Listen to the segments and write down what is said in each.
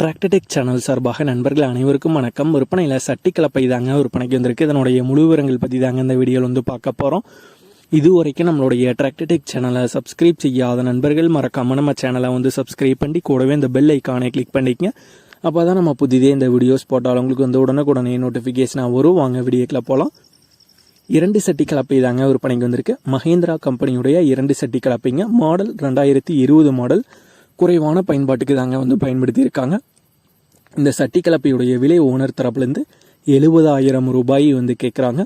டிராக்டடெக் channel சார்பாக நண்பர்கள் அனைவருக்கும் வணக்கம். விற்பனையில் சட்டி கலப்பை தாங்க விற்பனைக்கு வந்திருக்கு. இதனுடைய முழு விவரங்கள் பற்றி தாங்க இந்த வீடியோவில் வந்து பார்க்க போகிறோம் இது வரைக்கும் நம்மளுடைய டிராக்டடெக் சேனலை சப்ஸ்கிரைப் செய்யாத நண்பர்கள் மறக்காமல் நம்ம சேனலை வந்து சப்ஸ்கிரைப் பண்ணி கூடவே இந்த பெல் ஐக்கானை கிளிக் பண்ணிக்கங்க. அப்போ தான் நம்ம புதிதே இந்த வீடியோஸ் போட்டால் உங்களுக்கு வந்து உடனுக்குடனே நோட்டிஃபிகேஷனாக வரும். வாங்க வீடியோக்கில் போகலாம் இரண்டு சட்டி கலப்பை தாங்க விற்பனைக்கு வந்திருக்கு. மஹேந்திரா கம்பெனியுடைய இரண்டு சட்டி கலப்பைங்க மாடல் ரெண்டாயிரத்தி இருபது மாடல் குறைவான பயன்பாட்டுக்கு தாங்க வந்து பயன்படுத்தியிருக்காங்க. இந்த சட்டி கலப்பையுடைய விலை ஓனர் தரப்புலேருந்து எழுபதாயிரம் ரூபாய் வந்து கேட்குறாங்க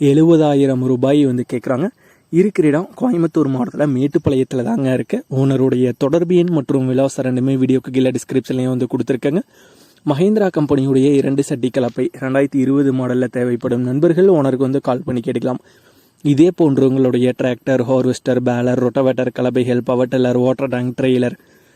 எழுபதாயிரம் ரூபாய் வந்து கேட்குறாங்க இருக்கிற இடம் கோயம்புத்தூர் மாவட்டத்தில் மேட்டுப்பாளையத்தில் தாங்க இருக்கு. ஓனருடைய தொடர்பு எண் மற்றும் விலாசம் ரெண்டுமே வீடியோக்கு கீழே டிஸ்கிரிப்ஷன்லேயும் வந்து கொடுத்துருக்கேங்க. மஹேந்திரா கம்பெனியுடைய இரண்டு சட்டி கலப்பை ரெண்டாயிரத்தி இருபது மாடலில் தேவைப்படும் நண்பர்கள் ஓனருக்கு வந்து கால் பண்ணி கேட்கலாம் இதே போன்று உங்களுடைய tractor harvester baler rotavator கலப்பைகள் power tiller water tank trailer